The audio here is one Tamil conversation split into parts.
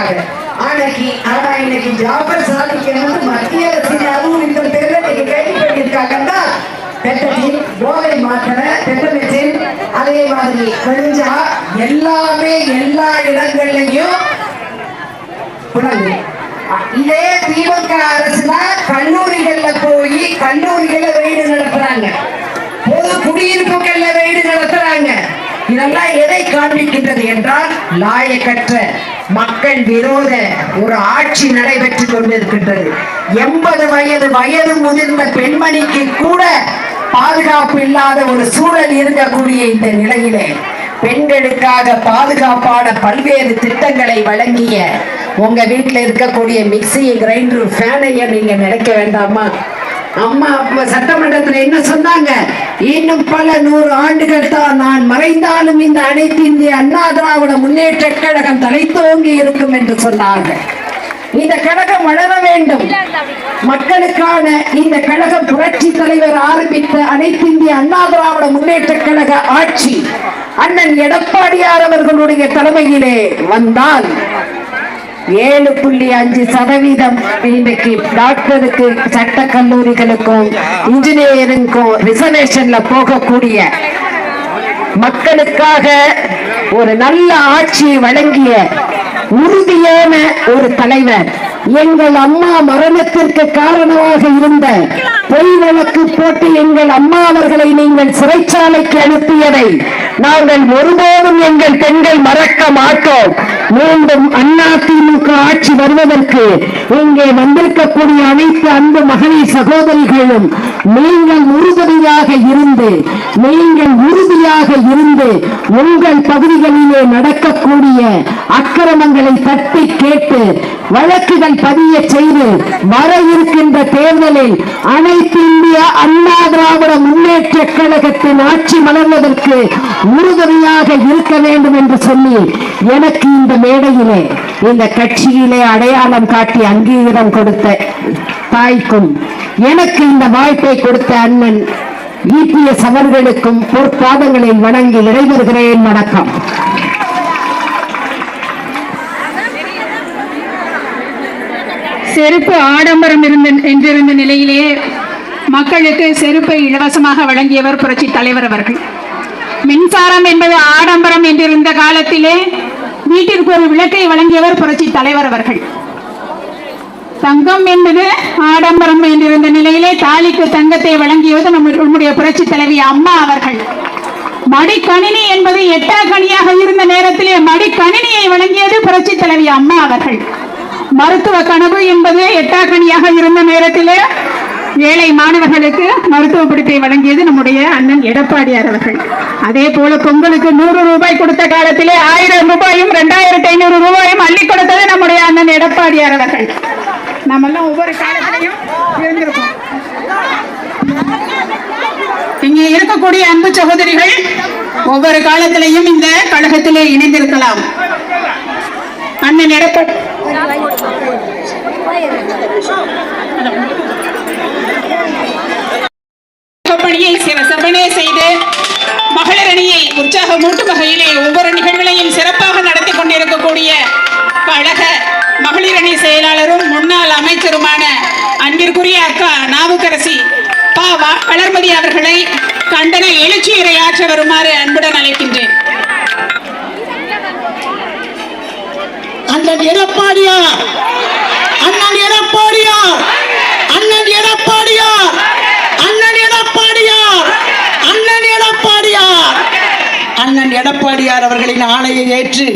இருக்காங்க ஆனைக்கு ஆனா இன்னைக்கு ஜாபர் சாதிக்கு வந்து மத்திய அரசின் அதுவும் இந்த பேர்ல இன்னைக்கு கைது பண்ணியிருக்காங்கன்னா கோவை போதை மாத்திரை பெட்டமெட்டின் அதே மாதிரி கழிஞ்சா எல்லாமே எல்லா இடங்கள்லையும் புலந்து இதே திமுக தான் கல்லூரிகள்ல போய் கல்லூரிகள்ல ரெய்டு நடத்துறாங்க. பொது குடியிருப்புகள்ல ரெய்டு நடத்துறாங்க. இதெல்லாம் எதை காண்பிக்கின்றது என்றால் லாயக்கற்ற மக்கள் விரோத ஒரு ஆட்சி நடைபெற்றுக் கொண்டிருக்கின்றது. எண்பது வயது வயது முதிர்ந்த பெண்மணிக்கு கூட பாதுகாப்பு இல்லாத ஒரு சூழல் இருக்கக்கூடிய இந்த நிலையிலே பெண்களுக்காக பாதுகாப்பான பல்வேறு திட்டங்களை வழங்கிய உங்க வீட்டில் இருக்கக்கூடிய மிக்சி கிரைண்டர் ஃபேனைய நீங்க நினைக்க வேண்டாமா? அம்மா அப்ப சட்டமன்றத்துல என்ன சொன்னாங்க? இன்னும் பல நூறு ஆண்டுகள் தான் நான் மறைந்தாலும் இந்த அனைத்து இந்திய அண்ணா திராவிட முன்னேற்ற கழகம் தலைத்தோங்கி இருக்கும் என்று சொன்னார்கள். இந்த கழகம் வளர வேண்டும். மக்களுக்கான இந்த கழகம் புரட்சி தலைவர் ஆரம்பித்த அனைத்து இந்திய அண்ணா திராவிட முன்னேற்ற கழக ஆட்சி அண்ணன் எடப்பாடியார் அவர்களுடைய தலைமையிலே வந்தால் ஏழு புள்ளி அஞ்சு சதவீதம் இன்னைக்கு டாக்டருக்கு சட்ட கல்லூரிகளுக்கும் இன்ஜினியரிங்கும் ரிசர்வேஷன்ல போகக்கூடிய மக்களுக்காக ஒரு நல்ல ஆட்சியை வழங்கிய உறுதியான ஒரு தலைவர். எங்கள் அம்மா மரணத்திற்கு காரணமாக இருந்த பொய் வழக்கு போட்டு எங்கள் அம்மா அவர்களை நீங்கள் சிறைச்சாலைக்கு அனுப்பியதை நாங்கள் ஒருபோதும் எங்கள் பெண்கள் மறக்க மாட்டோம். மீண்டும் அதிமுக ஆட்சி வருவதற்கு இங்கே வந்திருக்கக்கூடிய அனைத்து அன்பு மகளிர் சகோதரிகளும் நீங்கள் உறுதுணையாக இருந்து நீங்கள் உறுதியாக இருந்து உங்கள் பகுதிகளிலே நடக்கக்கூடிய அக்கிரமங்களை தட்டி கேட்டு வழக்குகள் பதிய செய்து வர இருக்கின்ற தேர்தலில் அனைத்து இந்திய அண்ணா திராவிட முன்னேற்ற கழகத்தின் ஆட்சி மலர்வதற்கு உறுதுணையாக இருக்க வேண்டும் என்று சொல்லி எனக்கு இந்த மேடையிலே இந்த கட்சியிலே அடையாளம் காட்டி அங்கீகாரம் கொடுத்த தாய்க்கும் எனக்கு இந்த வாய்ப்பை கொடுத்த அண்ணன் இபிஎஸ் அவர்களுக்கும் பொற்பாதங்களில் வணங்கி நிறைவேறுகிறேன் வணக்கம். செருப்பு ஆடம்பரம் இருந்த என்றிருந்த நிலையிலேயே மக்களுக்கு செருப்பை இலவசமாக வழங்கியவர் புரட்சி தலைவர் அவர்கள். மின்சாரம் என்பது ஆடம்பரம் என்றிருந்த காலத்திலே வீட்டிற்கு ஒரு விளக்கை வழங்கியவர் புரட்சி தலைவர் அவர்கள். தங்கம் என்பது ஆடம்பரம் என்றிருந்த நிலையிலே தாலிக்கு தங்கத்தை வழங்கியது நம்ம- நம்முடைய புரட்சி தலைவி அம்மா அவர்கள். மடிக்கணினி என்பது எட்டாக்கணியாக இருந்த நேரத்திலே மடிக்கணினியை வழங்கியது புரட்சி தலைவி அம்மா அவர்கள். மருத்துவ கனவு என்பது எட்டாக்கணியாக இருந்த நேரத்திலே ஏழை மாணவர்களுக்கு மருத்துவ படிப்பை வழங்கியது நம்முடைய அண்ணன் எடப்பாடியார் அவர்கள். அதே போல பொங்கலுக்கு நூறு ரூபாய் கொடுத்த காலத்திலே ஆயிரம் ரூபாயும் ரெண்டாயிரத்தி ஐநூறு ரூபாயும் அள்ளி கொடுத்தது நம்முடைய அண்ணன் எடப்பாடியார் அவர்கள். நம்மெல்லாம் ஒவ்வொரு காலத்திலையும் இருந்திருக்கோம். இங்கே இருக்கக்கூடிய அன்பு சகோதரிகள் ஒவ்வொரு காலத்திலையும் இந்த கழகத்திலே இணைந்திருக்கலாம். அண்ணன் எடப்பாடி பணியை சிவசபனே செய்து மகளிர் அணியை உற்சாகமூட்டும் வகையிலே ஒவ்வொரு நிகழ்வுகளையும் சிறப்பாக நடத்தி கொண்டிருக்கக்கூடிய கழக மகளிர் அணி செயலாளரும் முன்னாள் அமைச்சருமான அன்பிற்குரிய அக்கா நாவுக்கரசி பா வளர்மதி அவர்களை கண்டன எழுச்சியுரை ஆற்ற வருமாறு அன்புடன் அழைக்கின்றேன். அண்ணன் எடப்பாடியார்! அண்ணன் எடப்பாடியார்! அண்ணன் எடப்பாடியார் அண்ணன் எடப்பாடியார் அண்ணன் எடப்பாடியார் அண்ணன் எடப்பாடியார் அவர்களின் ஆணையை ஏற்று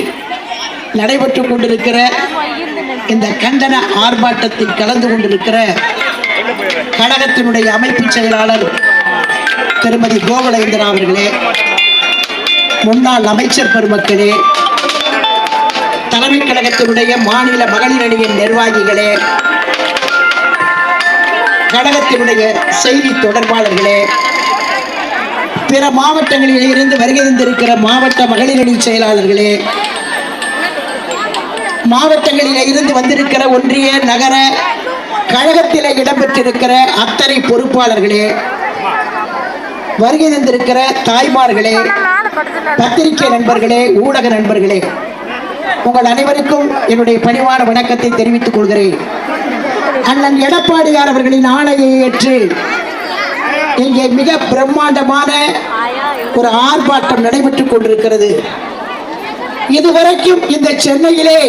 நடைபெற்றுக் கொண்டிருக்கிற இந்த கண்டன ஆர்ப்பாட்டத்தில் கலந்து கொண்டிருக்கிற கழகத்தினுடைய அமைப்பு செயலாளர் திருமதி கோகுலேந்திரா அவர்களே முன்னாள் அமைச்சர் பெருமக்களே தலைமை கழகத்தினுடைய மாநில மகளிர் அணியின் நிர்வாகிகளே கழகத்தினுடைய செய்தி தொடர்பாளர்களே பிற மாவட்டங்களில் இருந்து வருகை தந்திருக்கிற மாவட்ட மகளிர் அணி செயலாளர்களே மாவட்டங்களில் இருந்து வந்திருக்கிற ஒன்றிய நகர கழகத்தில் இடம்பெற்றிருக்கிற அத்தனை பொறுப்பாளர்களே வருகை தந்திருக்கிற தாய்மார்களே பத்திரிகை நண்பர்களே ஊடக நண்பர்களே உங்கள் அனைவருக்கும் என்னுடைய பணிவான வணக்கத்தை தெரிவித்துக் கொள்கிறேன். அண்ணன் எடப்பாடியார் அவர்களின் ஆணையை ஏற்று இங்கே மிக பிரம்மாண்டமான ஒரு ஆர்ப்பாட்டம் நடைபெற்றுக் கொண்டிருக்கிறது. இதுவரைக்கும் இந்த சென்னையிலே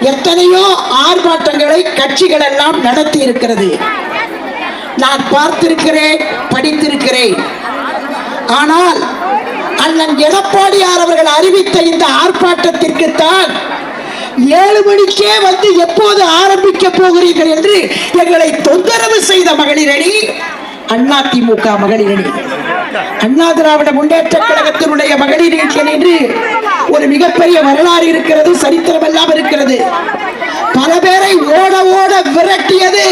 எத்தனையோ ஆர்ப்பாட்டங்களை கட்சிகள் எல்லாம் நடத்தி இருக்கிறது. நான் பார்த்திருக்கிறேன் படித்திருக்கிறேன். ஆனால் அண்ணன் எடப்பாடியார் அவர்கள் அறிவித்த இந்த ஆர்ப்பாட்டத்திற்கு தான் ஏழு மணிக்கே வந்து எப்போது ஆரம்பிக்க போகிறீர்கள் என்று எங்களை தொந்தரவு செய்த மகளிர் அண்ணா திமுக மகளிர் அணி அண்ணா திராவிட முன்னேற்ற கழகத்தினுடைய மகளிர் என்று ஒரு மிகப்பெரிய வரலாறு இருக்கிறது சரித்திரம் எல்லாம் இருக்கிறது. பல பேரை ஓட ஓட விரட்டியது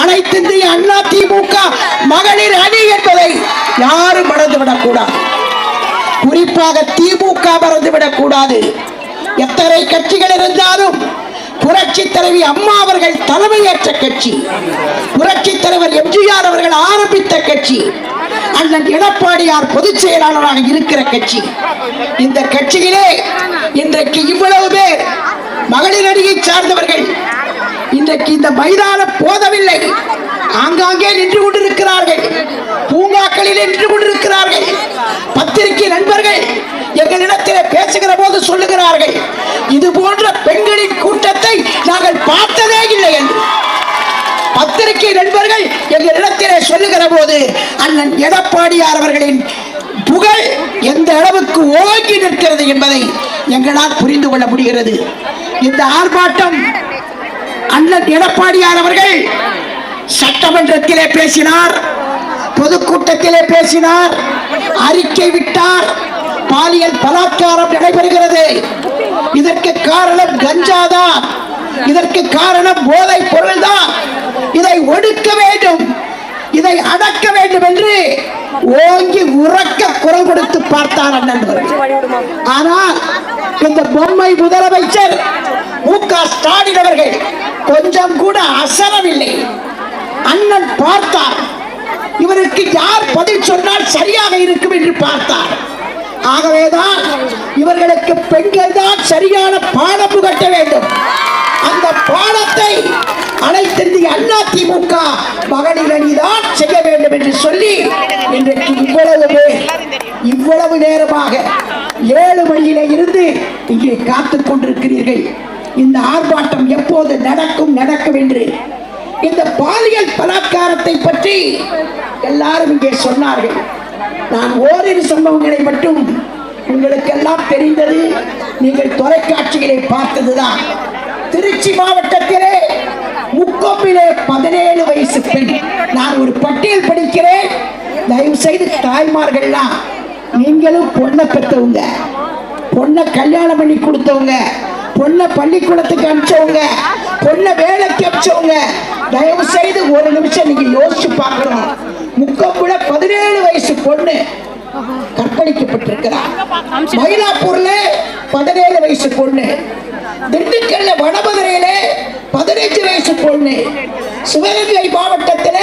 அனைத்து அண்ணா திமுக மகளிர் அணி என்பதை யாரும் மறந்துவிடக் கூடாது குறிப்பாக திமுக மறந்துவிடக் கூடாது எத்தனை கட்சிகள் இருந்தாலும் புரட்சி தலைவி அம்மா அவர்கள் தலைமையேற்ற கட்சி. புரட்சி தலைவர் எம்ஜிஆர் அவர்கள் ஆரம்பித்த கட்சி. அண்ணன் எடப்பாடியார் பொதுச் செயலாளராக இருக்கிற கட்சி. இந்த கட்சியிலே இன்றைக்கு இவ்வளவு பேர் மகளிர் அணியை சார்ந்தவர்கள். இன்றைக்கு இந்த மைதானம் போதவில்லை. ஆங்காங்கே நின்று கொண்டு கொண்டிருக்கிறார்கள் பூங்காக்களில் நின்று கொண்டிருக்கிறார்கள். பத்திரிகை நண்பர்கள் எங்களிடத்திலே பேசுகிற போது சொல்லுகிறார்கள் இது போன்ற பெண்களின் கூட்டத்தை நாங்கள் பார்த்ததே இல்லை என்று. பத்திரிகை நண்பர்கள் எங்களிடத்திலே சொல்லுகிற போது அண்ணன் எடப்பாடியார் அவர்களின் புகழ் எந்த அளவுக்கு ஓங்கி நிற்கிறது என்பதை எங்களால் புரிந்து கொள்ள முடிகிறது. இந்த ஆர்ப்பாட்டம் அண்ணன் எடப்பாடியார் அவர்கள் சட்டமன்றத்திலே பேசினார் பொதுக்கூட்டத்திலே பேசினார் அறிக்கை விட்டார் பாலியல் பலாத்காரம் நடைபெறுகிறது. இதற்கு காரணம் கஞ்சாதான். இதற்கு காரணம் போதை பொருள்தான். இதை ஒடுக்க வேண்டும். இதை அடக்க வேண்டும் என்று ஓங்கி உறக்க குரல் கொடுத்து பார்த்தார் அண்ணன் ஆனால் இந்த பொம்மை முதலமைச்சர் மு க ஸ்டாலின் அவர்கள் கொஞ்சம் கூட அசரவில்லை. அண்ணன் பார்த்தார். இவருக்கு யார் பதில் சொன்னால் சரியாக இருக்கும் என்று பார்த்தார். ஆகவேதான் இவர்களுக்கு பெண்கள் தான் சரியான பாடம் புகட்ட வேண்டும். அந்த பாடத்தை அனைத்து இந்திய அண்ணா திமுக மகளிர் அணிதான் செய்ய வேண்டும் என்று சொல்லி இன்றைக்கு இவ்வளவு பேர் இவ்வளவு நேரமாக ஏழு மணியில இருந்து இங்கே காத்துக் கொண்டிருக்கிறீர்கள். இந்த ஆர்ப்பாட்டம் எப்போது நடக்கும் நடக்கும் என்று இந்த பாலியல் பலாத்காரத்தை பற்றி எல்லாரும் இங்கே சொன்னார்கள். நான் ஓரிரு சம்பவங்களை மட்டும் உங்களுக்கு எல்லாம் தெரிந்தது நீங்கள் தொலைக்காட்சிகளை பார்த்ததுதான். திருச்சி மாவட்டத்திலே முக்கோப்பிலே பதினேழு வயசு பெண். நான் ஒரு பட்டியல் படிக்கிறேன். தயவு செய்து தாய்மார்கள்லாம் நீங்களும் பொண்ணை பெற்றவங்க பொண்ணை கல்யாணம் பண்ணி கொடுத்தவங்க பொண்ணை பள்ளிக்கூடத்துக்கு அனுப்பிச்சவங்க பொண்ணை வேலைக்கு அனுப்பிச்சவங்க தயவு செய்து ஒரு நிமிஷம் நீங்க யோசிச்சு பார்க்கணும். முக்கப்புல பதினேழு வயசு பொண்ணு கற்பழிக்கப்பட்டிருக்கிறார். மயிலாப்பூர்ல பதினேழு வயசு பொண்ணு. திண்டுக்கல்ல வடமதுரையில பதினஞ்சு வயசு பொண்ணு. சிவகங்கை மாவட்டத்தில்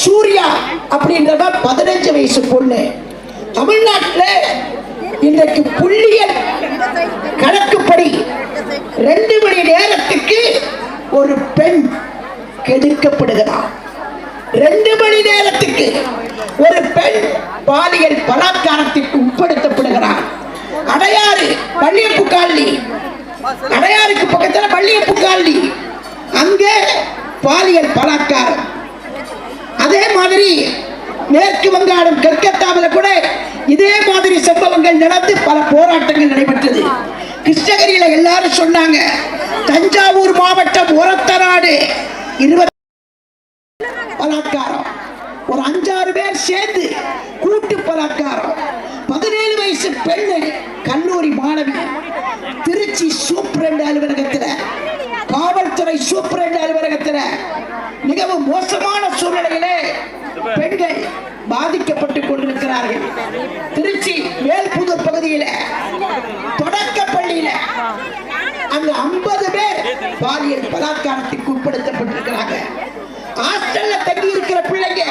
சூர்யா அப்படின்றவ பதினஞ்சு வயசு பொண்ணு. தமிழ்நாட்டில் இன்றைக்கு புள்ளியல் கணக்குப்படி ரெண்டு மணி நேரத்துக்கு ஒரு பெண் கெடுக்கப்படுகிறார் ரெண்டு மணி நேரத்துக்கு ஒரு பெண் பாலியல் பலாத்காரத்திற்கு உட்படுத்தப்படுகிறார் அடையாறு பள்ளியப்பு காலி அடையாருக்கு பக்கத்தில் பள்ளியப்பு காலி அங்கே பாலியல் பலாத்காரம். அதே மாதிரி மேற்கு வங்காளம் கல்கத்தாவில் கூட இதே மாதிரி சம்பவங்கள் நடந்து பல போராட்டங்கள் நடைபெற்றது. கிருஷ்ணகிரியில் எல்லாரும் சொன்னாங்க தஞ்சாவூர் மாவட்டம் உரத்தநாடு இருபத்தி பலாத்காரம். ஒரு அஞ்சாறு பேர் சேர்ந்து கூட்டு பலாத்காரம். பதினேழு வயசு பெண்ணு கல்லூரி மாணவி. திருச்சி சூப்பரண்ட் அலுவலகத்தில் காவல்துறை சூப்பரண்ட் அலுவலகத்தில். மிகவும் மோசமான சூழ்நிலையிலே பெண்கள் பாதிக்கப்பட்டுக் கொண்டிருக்கிறார்கள். திருச்சி மேல்புதூர் பகுதியில் தொடக்க பள்ளியில அங்கு ஐம்பது பேர் பாலியல் பலாத்காரத்தில் உட்படுத்தப்பட்டிருக்கிறாங்க ஹாஸ்டல்ல தங்கி இருக்கிற பிள்ளைங்க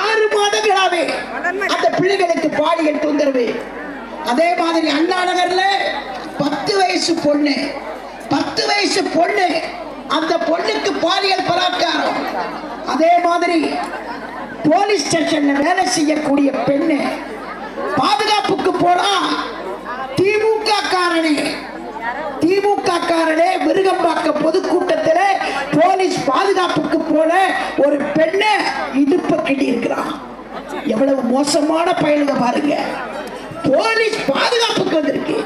ஆறு மாதங்களாவே அந்த பிள்ளைகளுக்கு பாலியல் தொந்தரவு அதே மாதிரி அண்ணா நகர்ல பத்து வயசு பொண்ணு. பத்து வயசு பொண்ணு. அந்த பொண்ணுக்கு பாலியல் பலாத்காரம். அதே மாதிரி போலீஸ் ஸ்டேஷன்ல வேலை செய்யக்கூடிய பெண்ணு. பாதுகாப்புக்கு போனா திமுக காரனே திமுக காரனே விருகம்பாக்கம் பொதுக்கூட்டத்தில் போலீஸ் பாதுகாப்புக்கு போன ஒரு பெண்ணை இடுப்ப கிட்டி இருக்கிறான் எவ்வளவு மோசமான பயனுங்க பாருங்க. போலீஸ் பாதுகாப்புக்கு வந்திருக்கு.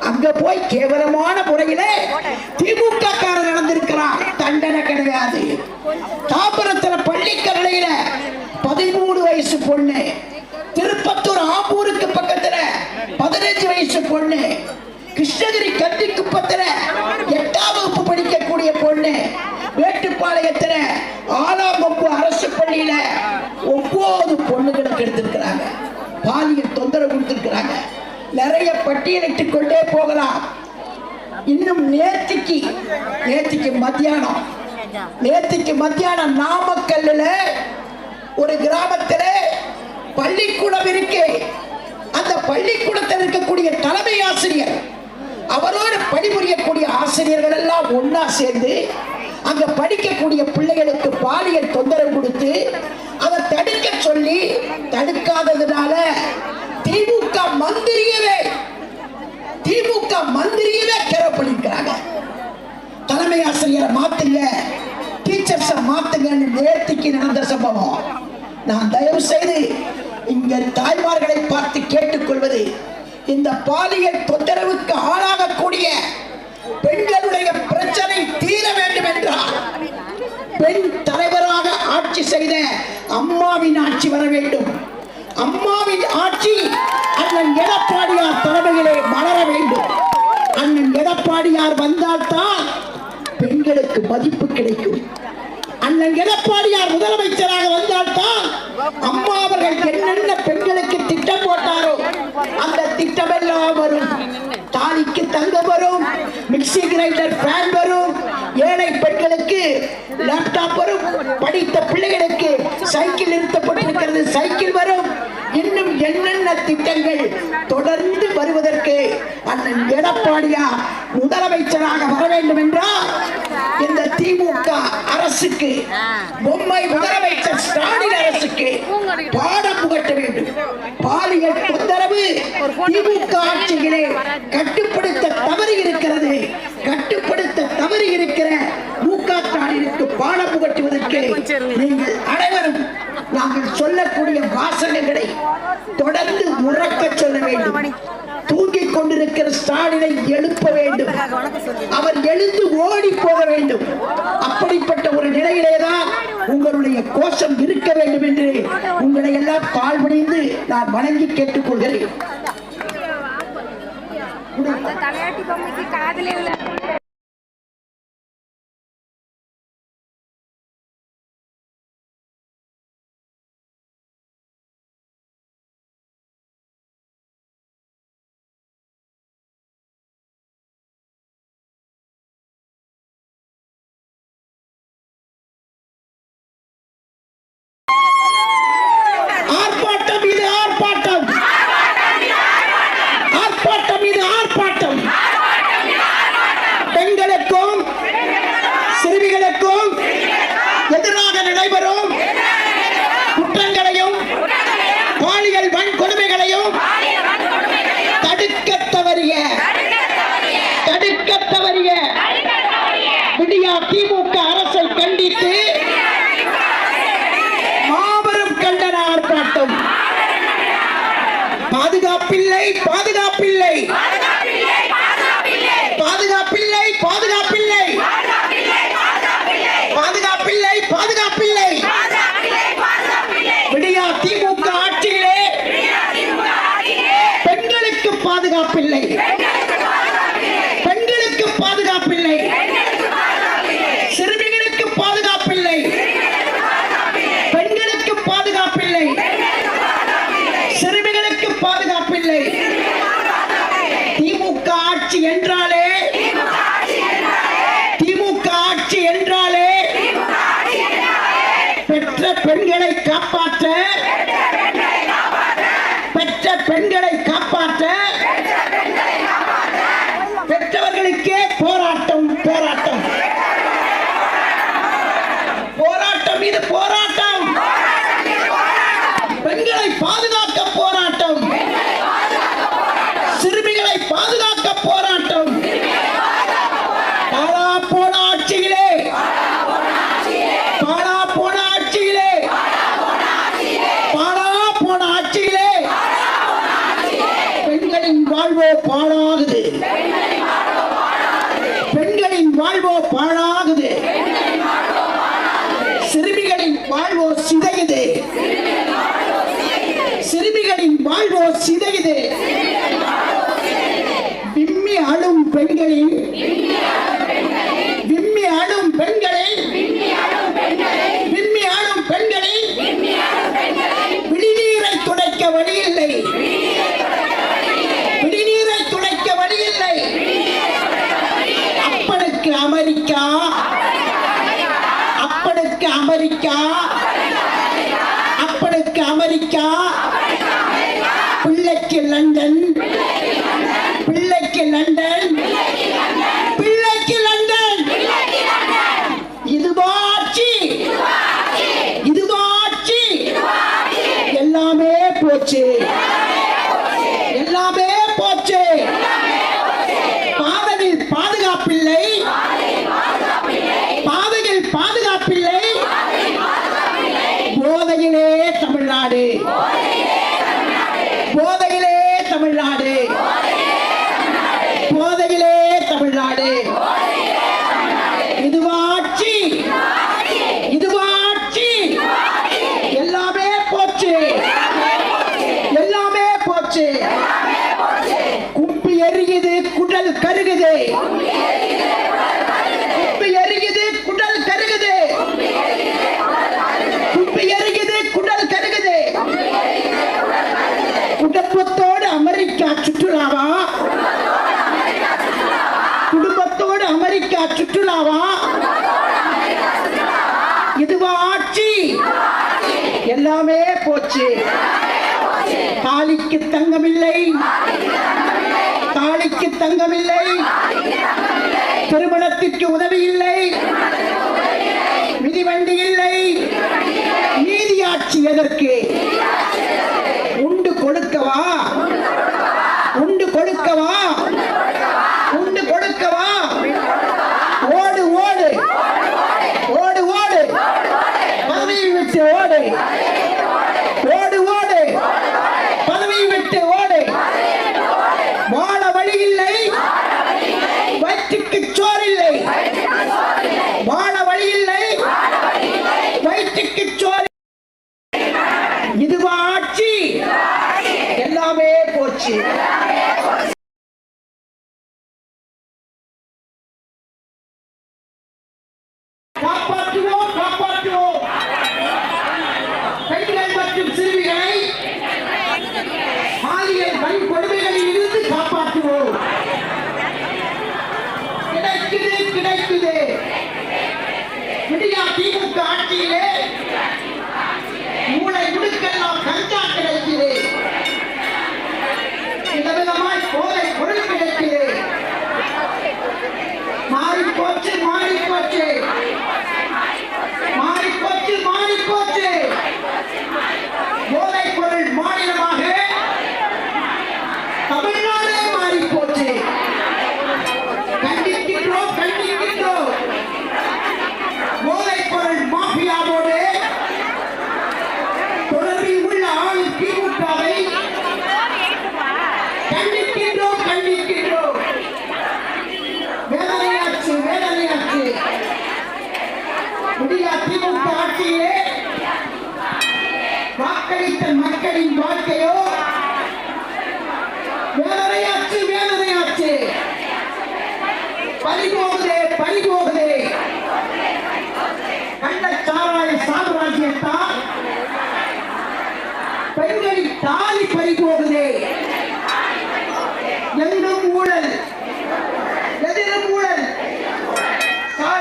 அங்க போய் கேவலமான முறையில திமுக காரர் நடந்திருக்கிறான் தண்டனை கிடையாது. தாம்பரத்துல பள்ளிக்கரணையில பதிமூணு வயசு பொண்ணு. திருப்பத்தூர் ஆம்பூருக்கு பக்கத்துல பதினஞ்சு வயசு பொண்ணு. கிருஷ்ணகிரி கல்வி குப்பத்துல எட்டாம் வகுப்பு படிக்கக்கூடிய பொண்ணு. வேட்டுப்பாளையத்துல ஆலாம் வகுப்பு அரசு பள்ளியில ஒன்பது பொண்ணுகளுக்கு எடுத்திருக்கிறாங்க. பாலியல் தொந்தரவு கொடுத்திருக்கிறாங்க. நிறைய பட்டியலிட்டுக் கொண்டே போகலாம். இன்னும் நேத்திக்கு நேத்திக்கு மத்தியானம். நேத்திக்கு மத்தியானம் நாமக்கல்ல ஒரு கிராமத்தில் பள்ளிக்கூடம் இருக்கு. அந்த பள்ளிக்கூடத்தில் இருக்கக்கூடிய தலைமை ஆசிரியர் அவரோடு பணிபுரியக்கூடிய ஆசிரியர்கள் எல்லாம் ஒன்னா சேர்ந்து அங்க படிக்கக்கூடிய பிள்ளைகளுக்கு பாலியல் தொந்தரவு கொடுத்து அதை சொல்லி தடுக்காததுனால திமுக மந்திரியவே திமுக மந்திரியவே கேர பண்ணிருக்கிறாங்க தலைமை ஆசிரியரை மாத்துங்க டீச்சர்ஸ மாத்துங்கன்னு நேர்த்திக்கு நடந்த சம்பவம். நான் தயவு செய்து இங்க தாய்மார்களை பார்த்து கேட்டுக்கொள்வது இந்த பாலியல் தொந்தரவுக்கு ஆளாகக்கூடிய பெண்களுடைய பிரச்சனை தீர வேண்டும் என்றால் பெண் தலைவராக ஆட்சி செய்த அம்மாவின் ஆட்சி வர வேண்டும். அம்மாவின் ஆட்சி அண்ணன் எடப்பாடியார் தலைமையிலே மலர வேண்டும். அண்ணன் எடப்பாடியார் வந்தால்தான் பெண்களுக்கு மதிப்பு கிடைக்கும். அண்ணன் எடப்பாடியார் முதலமைச்சராக வந்தால்தான் அம்மா அவர்கள் என்னென்ன பெண்களுக்கு திட்டம் போட்டாரோ அந்த திட்டமெல்லாம் வரும். தாலிக்கு தங்கம் வரும் மிக்சி கிரைண்டர் ஃபேன் வரும். லேப்டாப் வரும். படித்த பிள்ளைகளுக்கு சைக்கிள் நிறுத்தப்பட்டிருக்கிறது. சைக்கிள் வரும். இன்னும் என்னென்ன திட்டங்கள் தொடர்ந்து வருவதற்கு அண்ணன் எடப்பாடியா முதலமைச்சராக வர வேண்டும் என்றால் இந்த திமுக அரசுக்கு பொம்மை முதலமைச்சர் ஸ்டாலின் அரசுக்கு பாடம் புகட்ட வேண்டும். பாலியல் தொந்தரவு திமுக ஆட்சியிலே கட்டுப்படுத்த தவறி இருக்கிறது. கட்டுப்படுத்த தவறி இருக்கிற பாடம் புகட்டுவதற்கு நீங்கள் அனைவரும் நாங்கள் சொல்லக்கூடிய வாசகங்களை தொடர்ந்து உறக்க சொல்ல வேண்டும். தூங்கிக் கொண்டிருக்கிற ஸ்டாலினை எழுப்ப வேண்டும். அவர் எழுந்து ஓடி போக வேண்டும். அப்படிப்பட்ட ஒரு நிலையிலேதான் உங்களுடைய கோஷம் இருக்க வேண்டும் என்று உங்களை எல்லாம் பால்பணிந்து நான் வணங்கி கேட்டுக்கொள்கிறேன். தலையாட்டி பொம்மைக்கு காதலே இல்லை பாதுகாப்பில்லை பாழாகுது பெண்களின் வாழ்வோ பாழாகுது. சிறுமிகளின் வாழ்வோ சிதையுது. சிறுமிகளின் வாழ்வோ சிதையுது. விம்மி அழும் பெண்களின் Yeah. சுற்றுலாவா? குடும்பத்தோடு அமெரிக்கா சுற்றுலாவா? இதுவா ஆட்சி? எல்லாமே போச்சு. தாலிக்கு தங்கமில்லை. தாலிக்கு தங்கமில்லை. திருமணத்திற்கு உதவி இல்லை you.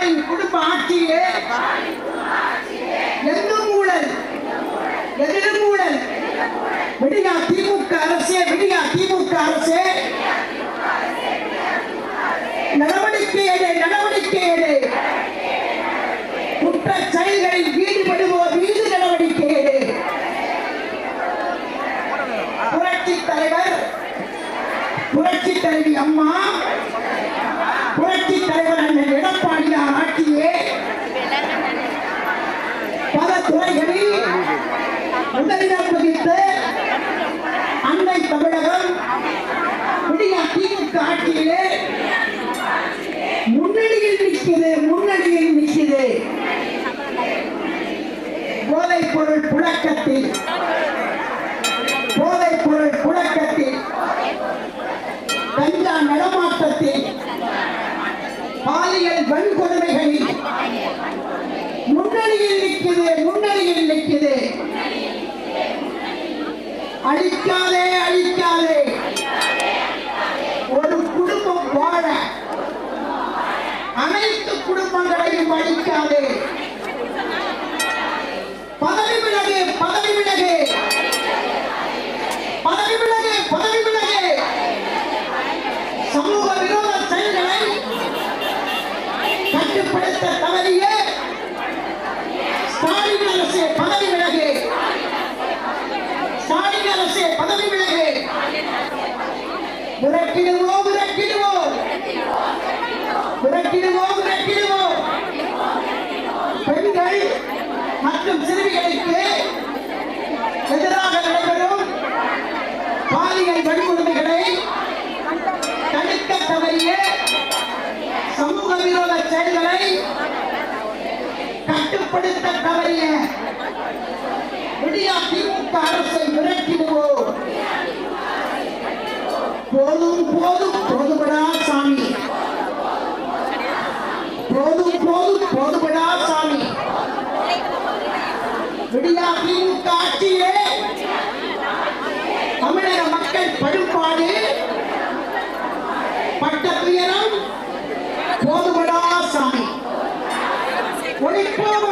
பாலின் குடும்ப ஆட்சியிலே எங்கும் ஊழல் எதிலும் ஊழல் விடியா திமுக அரசே விடியா திமுக அரசே. நடவடிக்கை எடு நடவடிக்கை எடு. குற்ற செயல்களில் ஈடுபடுவோர் மீது நடவடிக்கை எடு. புரட்சி தலைவர் புரட்சி தலைவி அம்மா. போதைப் பொருள் புழக்கத்தில் கஞ்சா நடமாட்டத்தில் பாலியல் வன்கொடுமைகளில் முன்னணியில் நிற்குது முன்னணியில் நிற்குது. அழிக்காதே அழிக்காதே. ஒரு குடும்பம் வாழ அனைத்து குடும்பங்களையும் அழிக்காதே. விலகு பதவி விலகு. பதவி விலகு பதவி விலகு சமூக விரோத செயல்களை கட்டுப்படுத்த தவறிய ஸ்டாலின் அரசு பதவி விலகு ஸ்டாலின் அரசு பதவி விலகு விரட்டிடுவோம் விரட்டிடுவோம் விரட்டிடுவோம் விரட்டிடுவோம் பெண்கள் மற்றும் சிறுமிகளுக்கு எதிராக நடைபெறும் பாலியல் வன்கொடுமைகளை தடுக்க தவறிய சமூக செயல்களை கட்டுப்படுத்த தவறிய விடியா திமுக அரசை விரட்டிடுவோம். போதும் போதும் போதுபடா சாமி. போதும் போதும் போதுபடா சாமி. விடியா திமுக ஆட்சியில் Big Brother!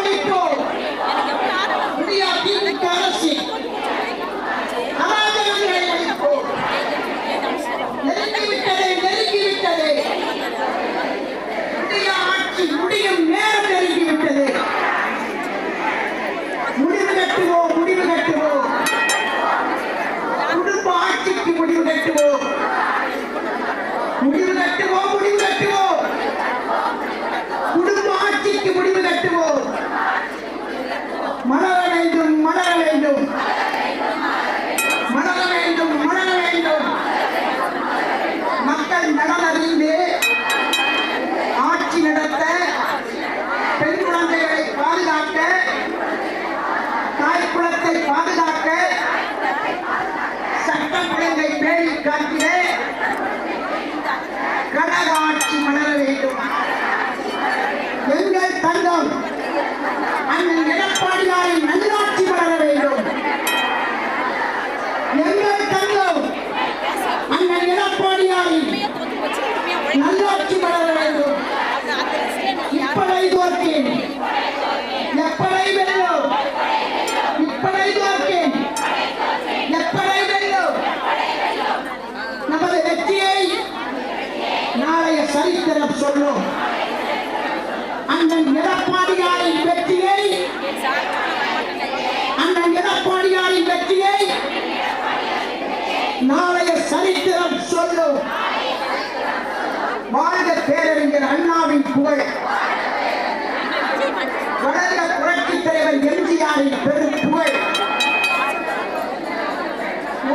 வளர்ந்த புரட்சி தலைவர் எம்ஜிஆரின் பெரும் புகழ்.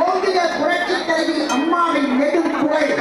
ஓங்கிய புரட்சி தலைவி அம்மாவின் நெடும் புகழ்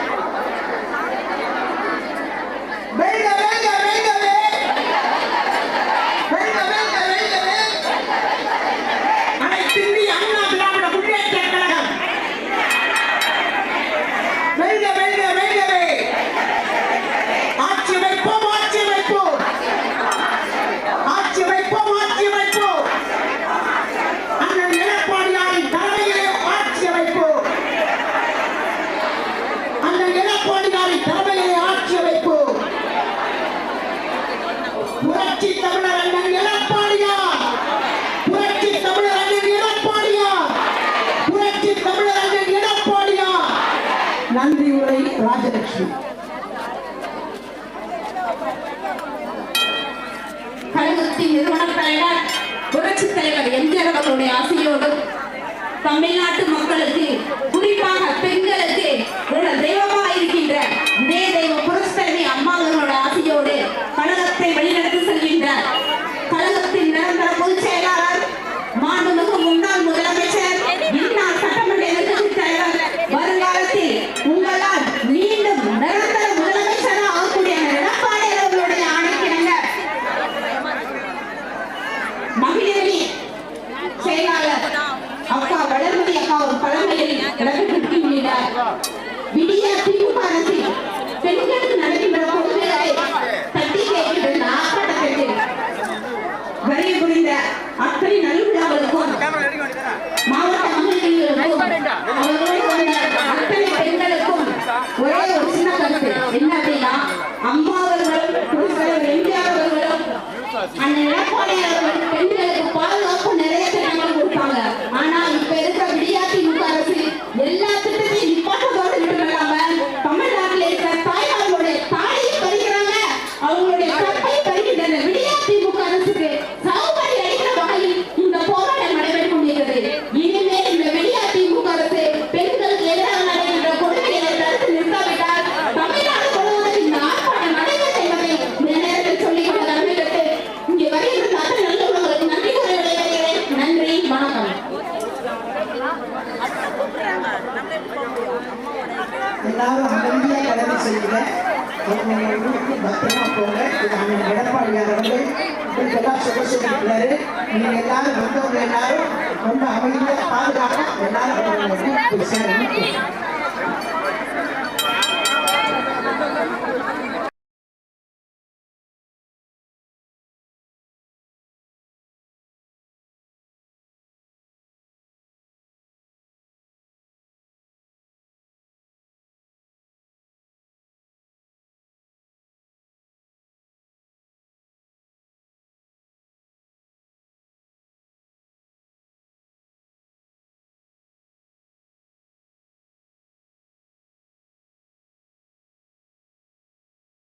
நன்றி உரை ராஜலட்சுமி. கழகத்தின் நிறுவன தலைவர் புரட்சி தலைவர் எம்ஜிஆர் அவர்களுடைய ஆசையோடும் தமிழ்நாட்டு மக்களுக்கு குறிப்பாக பெண்களுக்கு தெய்வ எல்லாரும் அமைதியாக கடமை செய்யுங்க. உங்களுடைய ஊருக்கு பத்திரமா போங்க. இது அவங்க எடப்பாடியார் அவர்கள் உங்களுக்கு நீங்க எல்லாரும் வந்தவங்க எல்லாரும் ரொம்ப அமைதியாக பாதுகாப்பாக எல்லாரும் அவங்க